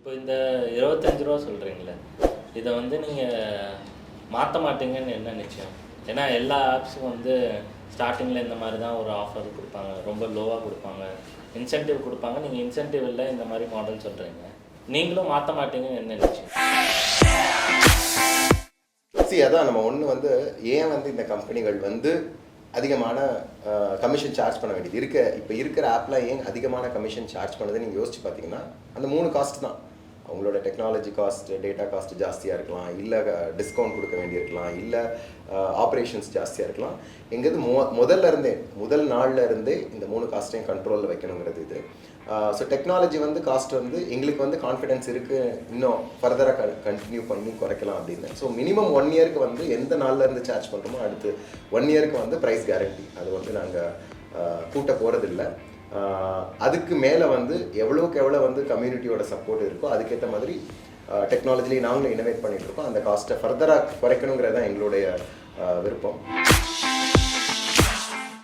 இப்போ இந்த இருபத்தஞ்சு ரூபா சொல்கிறீங்களே இதை வந்து நீங்கள் மாற்ற மாட்டீங்கன்னு என்ன நிச்சயம்? ஏன்னா எல்லா ஆப்ஸும் வந்து ஸ்டார்டிங்கில் இந்த மாதிரி தான் ஒரு ஆஃபர் கொடுப்பாங்க ரொம்ப லோவாக கொடுப்பாங்க. இன்சென்டிவ் கொடுப்பாங்க. நீங்கள் இன்சென்டிவ் இல்லை இந்த மாதிரி மாடல் சொல்கிறீங்க நீங்களும் மாற்ற மாட்டீங்கன்னு என்ன நிச்சயம்? சி அதான் நம்ம ஒன்று வந்து ஏன் வந்து இந்த கம்பெனிகள் வந்து அதிகமான கமிஷன் சார்ஜ் பண்ண வேண்டியது இருக்க? இப்போ இருக்கிற ஆப்பில் ஏன் அதிகமான கமிஷன் சார்ஜ் பண்ணுது நீங்கள் யோசிச்சு பார்த்தீங்கன்னா அந்த மூணு காஸ்ட் தான். அவங்களோட டெக்னாலஜி காஸ்ட் டேட்டா காஸ்ட் ஜாஸ்தியாக இருக்கலாம். இல்லை டிஸ்கவுண்ட் கொடுக்க வேண்டியிருக்கலாம். இல்லை ஆப்ரேஷன்ஸ் ஜாஸ்தியாக இருக்கலாம். எங்கேருந்து மொ முதல்ல இருந்தே முதல் நாளில் இருந்தே இந்த மூணு காஸ்ட்டையும் கண்ட்ரோலில் வைக்கணுங்கிறது இது. ஸோ டெக்னாலஜி வந்து காஸ்ட் வந்து எங்களுக்கு வந்து கான்ஃபிடென்ஸ் இருக்குது இன்னும் ஃபர்தராக கண்டினியூ பண்ணி குறைக்கலாம் அப்படின்னு. ஸோ மினிமம் ஒன் இயருக்கு வந்து எந்த நாளில் இருந்து சார்ஜ் பண்ணுறோமோ அடுத்து ஒன் இயருக்கு வந்து ப்ரைஸ் கேரண்டி அது வந்து நாங்கள் கூட்ட போகிறதில்ல அதுக்கு மேலே வந்து எவ்வளோக்கு எவ்வளோ வந்து கம்யூனிட்டியோட சப்போர்ட் இருக்கோ அதுக்கேற்ற மாதிரி டெக்னாலஜிலேயே நாங்களும் இனோவேட் பண்ணிட்டு இருக்கோம். அந்த காஸ்ட்டை ஃபர்தராக குறைக்கணுங்கிறது தான் எங்களுடைய விருப்பம்.